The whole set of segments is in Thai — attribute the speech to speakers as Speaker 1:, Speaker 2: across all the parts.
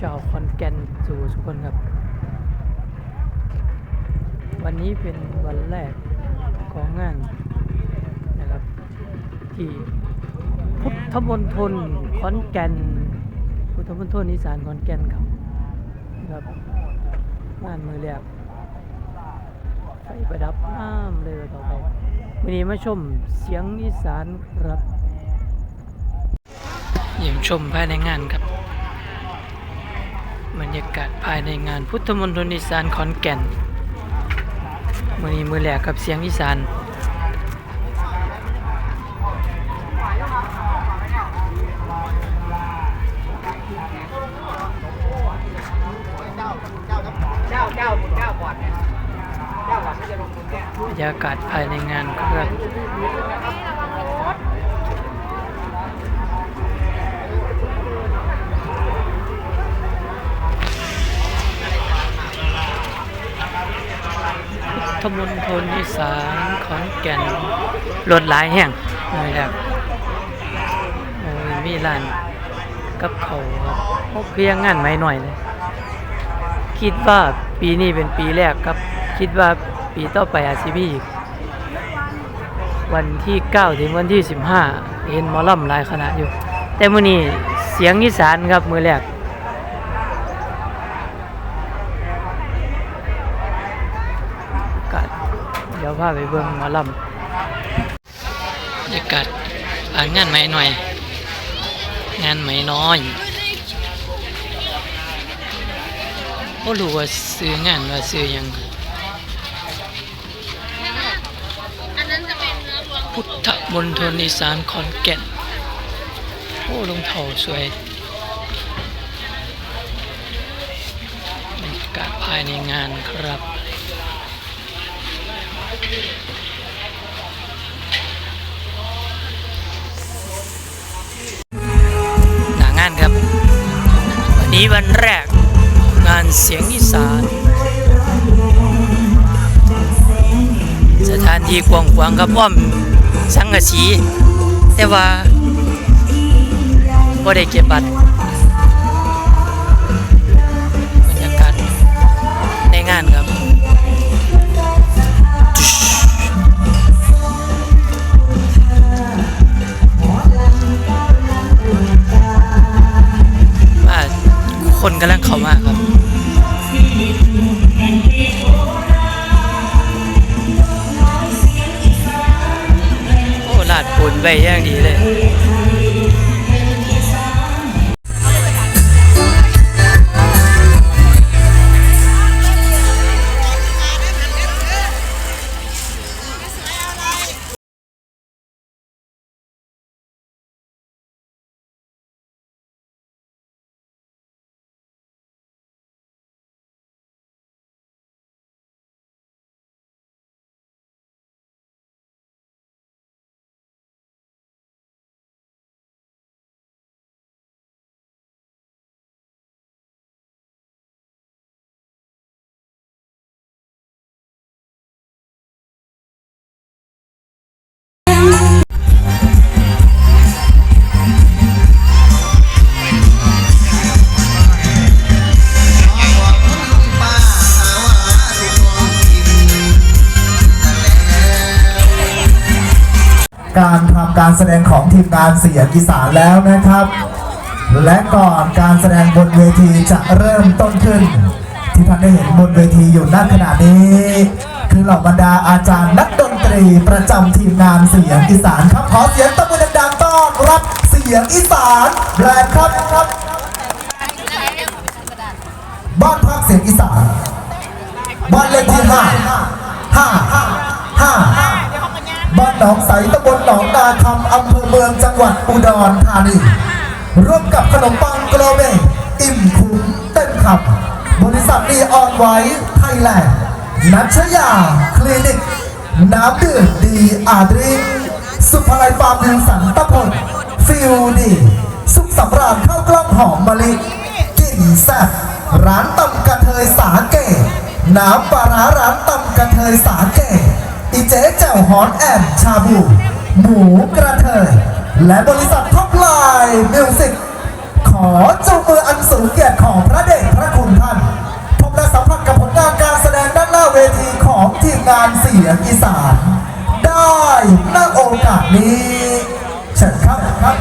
Speaker 1: ชาวคอนแกนสู่ทุกคนครับ วันนี้เป็นวันแรกของงานนะครับ ที่พุทธมณฑลขอนแกนพุทธมณฑลอีสานขอนแกนครับครับงานมือแรกไฟประดับน้ำเลยต่อไปวันนี้มาชมเสียงอีสานครับเยี่ยมชมภายในงานครับ บรรยากาศภายในงานพุทธมณฑลอีสานขอนแก่น มือนี้มือแหลกกับเสียงอีสาน
Speaker 2: เจ้าเจ้าเจ้าก่อนเนี่ยเจ้าก่อนที่จะลงทุนเนี่ย
Speaker 1: บรรยากาศภายในงานครับ ทมณฑลอีสานขอนแก่นรถหลายแห่งนี่ครับโอ้ยมีร้านกับเขาวครับพบเพียงงานไม่หน่อยเลย คิดว่าปีนี้เป็นปีแรกครับ คิดว่าปีต่อไปอาจจะมีอีกวันที่ 9 ถึงวันที่ 15 เห็นมอลำหลายคณะอยู่ แต่มื้อนี้เสียงอีสานครับ มือแรกก็เดี๋ยว พาไปเบิ่งหมอลำบรรยากาศอ่านงานไหมหน่อย งานไหมน้อยก็รู้ว่าซื้องานว่าซื้อยังพุทธมณฑลอีสานขอนแก่น โอ้ลงเท่าสวยบรรยากาศภายในงานครับ นี้วันแรก งานเสียงอีสาน สถานที่กว้างขวางครับอ้อมสังกะสี แต่ว่าบ่ได้เก็บบัตร การ
Speaker 3: ทำการแสดงของทีมงานเสียงอีสานแล้วนะครับ และก่อนการแสดงบนเวทีจะเริ่มต้นขึ้น ที่ท่านได้เห็นบนเวทีอยู่ณขณะนี้ คือเหล่าบรรดาอาจารย์นักดนตรีประจำทีมงานเสียงอีสานครับขอเสียงตบมือดังๆต้อนรับเสียงอีสานแบรนด์ครับครับบ้านพักเสียงอีสานบ้านเลขที่ห้าห้าห้าห้า นหนองใสตำบลหนองนาคำอำเภอเมืองจังหวัดอุดรธานี ร่วมกับขนมปังโกลเบอิ่มคุ้มเต็มคำบบริษัทดีออนไว้ไทยแลนด์นัชยาคลินิก น้ำดื่มดีอาดริงสุภาลัยฟาร์มดินสันตะพลฟิลดีสุขสำราญข้าวกล้องหอมมะลิกินแซ่บร้านตำกระเทยสาเกน้ำปลาร้าร้านตำกระเทยสาเก อีเจ๊แจ่วฮอนแอนชาบู หมูกระเทย และบริษัทท็อปไลน์มิวสิกขอจูงมืออันสูงเกียรติของพระเดชพระคุณท่านพบและสัมผัสกับผลงานการแสดงด้านหน้าเวทีของทีมงานเสียงอีสาน ได้ณโอกาสนี้เชิญครับครับ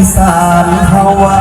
Speaker 3: อีสานเขาไว้